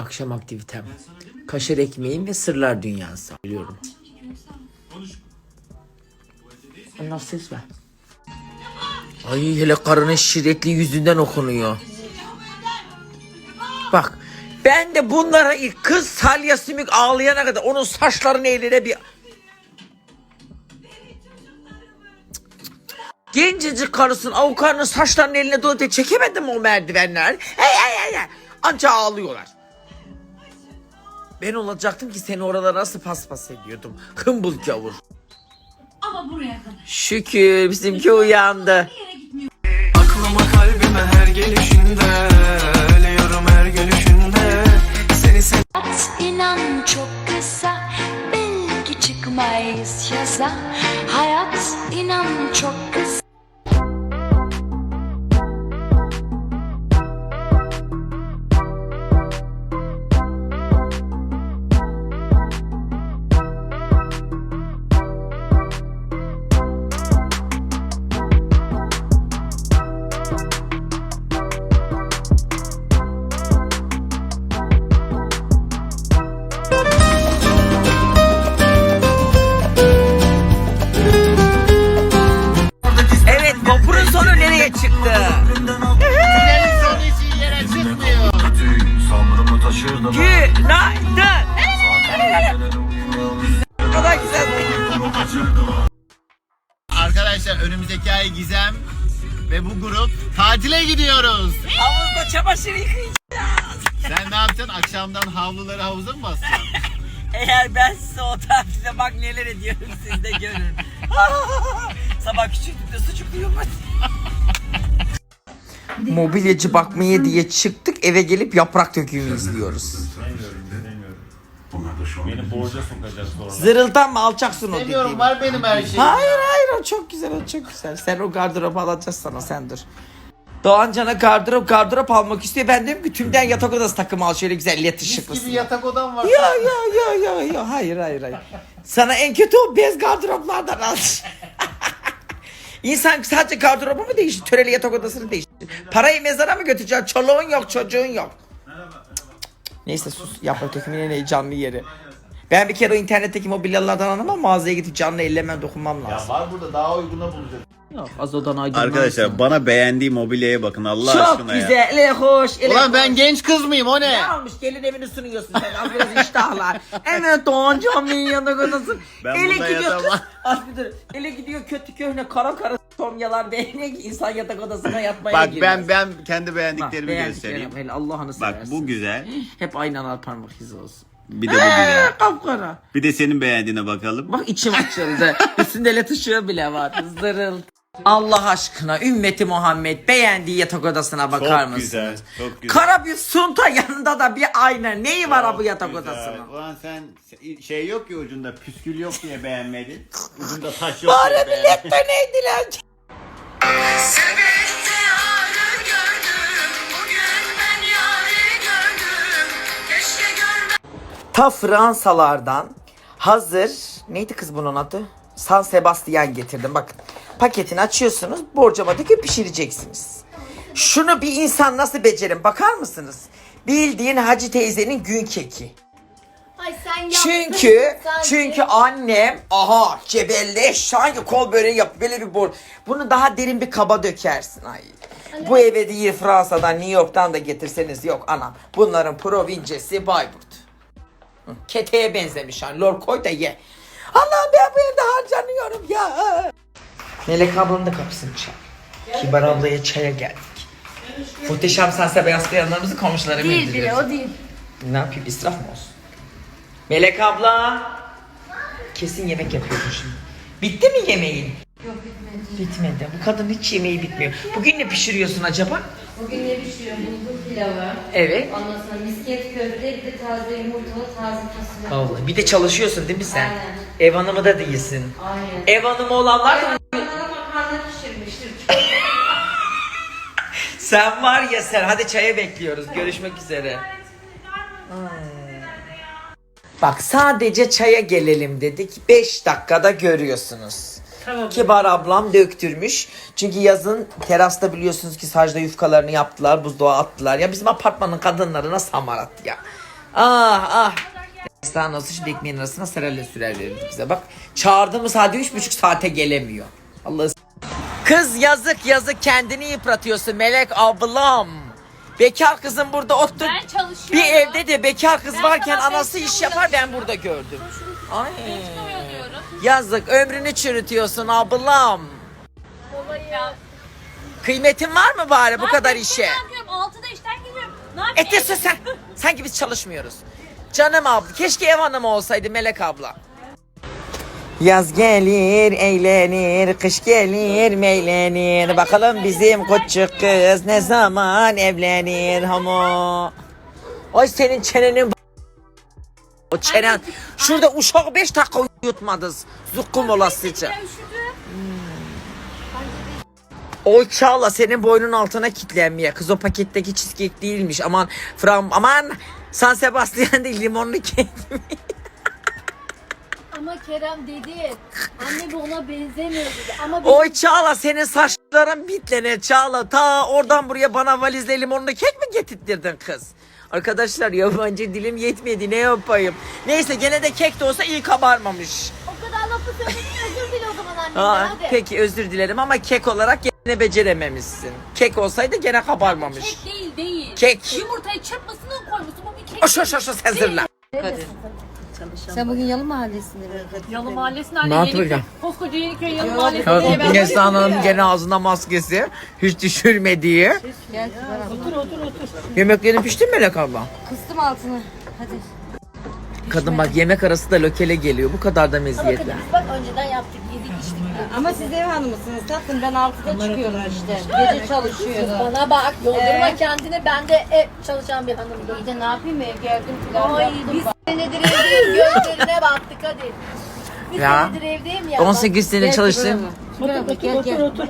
Akşam aktivitem. Kaşar ekmeğim ve sırlar dünyası. Biliyorum. Allah ses ver. Ay hele karının şiddetli yüzünden okunuyor. Bak ben de bunlara ilk kız Salya Sümük ağlayana kadar onun saçlarını eline bir... Gencecik karısın avukatının saçlarının eline dolu diye çekemedim o merdivenler. Hey hey hey. Anca ağlıyorlar. Ben olacaktım ki seni oralara nasıl paspas ediyordum. Hımbıl gavur. Ama buraya kadar. Şükür bizimki uyandı. Nereye çıktı? Günaydın. Ne kadar güzel. Arkadaşlar önümüzdeki ay Gizem ve bu grup tatile gidiyoruz. Havuzda çamaşır yıkayacağım. Sen ne yapacaksın? Akşamdan havluları havuza mı basacaksın? Eğer ben size o tatilde bak neler ediyorum siz de görün. Sabah küçüklükte sucukluyorum Mobilyacı bakmaya diye çıktık eve gelip yaprak dökümü izliyoruz. Beni borca sokacak sonra. Zırıldanma alçaksın o Demiyorum dediğim. var benim her şeyim. Hayır hayır o çok güzel o çok güzel. Sen o gardırop alacağız sana sen dur. Doğan Can'a gardırop gardırop almak istiyor. Ben diyorum ki tümden yatak odası takımı al şöyle güzel let Mis ışıklısın. gibi yatak odam var. Ya ya ya ya ya hayır hayır hayır. Sana en kötü o bez gardıroplardan al. İnsan sadece gardırobu mu değiştir? Töreli yatak odasını değiştir. Parayı mezara mı götüreceksin? Çoluğun yok, çocuğun yok. Neyse sus. Yaprak dökümünün en heyecanlı yeri. Ben bir kere o internetteki mobilyalardan anlamam mağazaya gidip canlı ellemem dokunmam lazım. Var burada daha uyguna bulacağız. Yok, az odan aydınlansın. Arkadaşlar bana beğendiği mobilyaya bakın Allah Çok aşkına ya. güzel, ele hoş, ele Ulan hoş. ben genç kız mıyım o ne? Ne almış gelin evini sunuyorsun sen az biraz iştahlar. Evet Doğan Cami'nin yanında. Ben Ele gidiyor kız. Az bir dur. Ele gidiyor kötü köhne kara kara tomyalar beğeniyor ki insan yatak odasına yatmaya Bak giriyor. ben ben kendi beğendiklerimi beğendiklerim. göstereyim. Hele Allah'ını Bak seversin. bu güzel. Hep aynı anar parmak izi olsun. Bir de bu güzel. Ee, kapkara. Bir de senin beğendiğine bakalım. Bak içim açıldı. Üstünde let ışığı bile var. Zırıl. Allah aşkına ümmeti Muhammed beğendiği yatak odasına bakar Çok mısın? güzel. Çok güzel. Kara bir sunta yanında da bir ayna. Neyi var ha bu yatak Güzel. odasının? Ulan sen şey yok ki ucunda püskül yok diye beğenmedin. Ucunda taş yok Bari diye beğenmedin. millet de neydiler? Ta Fransalardan hazır neydi kız bunun adı? San Sebastian getirdim. Bakın paketini açıyorsunuz borcama döküp pişireceksiniz. Şunu bir insan nasıl becerin bakar mısınız? Bildiğin Hacı teyzenin gün keki. Ay sen yaptın. Çünkü Sen çünkü annem aha cebelleş sanki kol böreği yap böyle bir bor. Bunu daha derin bir kaba dökersin ay. Bu eve değil Fransa'dan New York'tan da getirseniz yok anam. Bunların provincesi Bayburt. Hı, Keteğe benzemiş hani lor koy da ye. Allah'ım ben bu evde harcanıyorum ya. Melek ablanın da kapısını çal. Kibar ablaya çaya geldik. Muhteşem Sansa Beyaz Bayanlarımızı komşulara Değil bile o değil. Ne yapayım israf mı olsun? Melek abla. Kesin yemek yapıyorsun şimdi. Bitti mi yemeğin? Yok bitmedi. Bitmedi. Bu kadın hiç yemeği bitmiyor. Bugün ne pişiriyorsun acaba? Bugün ne pişiriyorum? Bulgur pilavı. Evet. Ondan sonra misket köfte, bir de taze yumurtalı taze fasulye. Vallahi bir de çalışıyorsun değil mi sen? Aynen. Ev hanımı da değilsin. Aynen. Ev hanımı olanlar da. Sen var ya sen hadi çaya bekliyoruz. Görüşmek üzere. Bak sadece çaya gelelim dedik. 5 dakikada görüyorsunuz. Kibar ablam döktürmüş. Çünkü yazın terasta biliyorsunuz ki sacda yufkalarını yaptılar, buzluğa attılar. Ya bizim apartmanın kadınları nasıl hamarat ya. Ah ah. Esnaf nasıl şimdi ekmeğin arasına sarayla sürer verirdi bize. Bak çağırdığımız halde üç buçuk saate gelemiyor. Allah Kız yazık yazık kendini yıpratıyorsun Melek ablam. Bekar kızın burada otur. Ben çalışıyorum. Bir evde de bekar kız Ben varken sabah anası iş yapar ben burada gördüm. Ay. Yazık ömrünü çürütüyorsun ablam. Ya. Kıymetin var mı bari bu kadar Ben işe? Ne yapıyorum? 6'da işten geliyorum. Ne yapayım? Etesin sen. Sanki biz çalışmıyoruz. Canım abla. Keşke ev hanımı olsaydı Melek abla. Yaz gelir eğlenir, kış gelir meylenir. Bakalım bizim küçük kız ne zaman evlenir homo. Ay senin çenenin o çenen. Şurada uşağı beş dakika uyutmadınız. Zukkum olasıca. Ya üşüdüm. O Çağla senin boynun altına kitlenmeye. Kız o paketteki cheesecake değilmiş. Aman Fram aman San Sebastian değil limonlu kek. Ama Kerem dedi. Anne bu ona benzemiyor dedi. Ama benim Oy Çağla senin saçların bitlene Çağla. Ta oradan buraya bana valizle limonlu kek mi getirttirdin kız? Arkadaşlar yabancı dilim yetmedi ne yapayım. Neyse gene de kek de olsa iyi kabarmamış. o kadar lafı söyledin özür dile o zaman annemden Aa, hadi. peki özür dilerim ama kek olarak gene becerememişsin. Kek olsaydı gene kabarmamış. Kek değil değil. Kek. Yumurtayı çırpmasını koymuşsun. Bu bir kek. Oş oş oş, sen zırla. Sen bugün Yalı Mahallesi'nde mi? Yalı Mahallesi'nin Ne anne yapacağım? Yeniköy. Koskoca Yeniköy Yalı Mahallesi'nde diye ben Neslihan Hanım gene ağzına maskesi. Hiç düşürmediği. Gel otur otur otur. Yemeklerin pişti mi Melek abla? Kıstım altını. Hadi. Kadın bak yemek arası da lökele geliyor. Bu kadar da meziyetli. Biz bak önceden yaptık yedik içtik. Ama siz ev hanımısınız tatlım. Ben 6'da çıkıyorum işte. Gece çalışıyorum. Bana bak yoldurma kendini ben de ev çalışan bir hanımım. İyi de ne yapayım ev geldim pilav Ay yaptım. biz senedir gözlerine baktık hadi. Ya. senedir evdeyim ya. 18 sene çalıştım. Gel, gel, gel.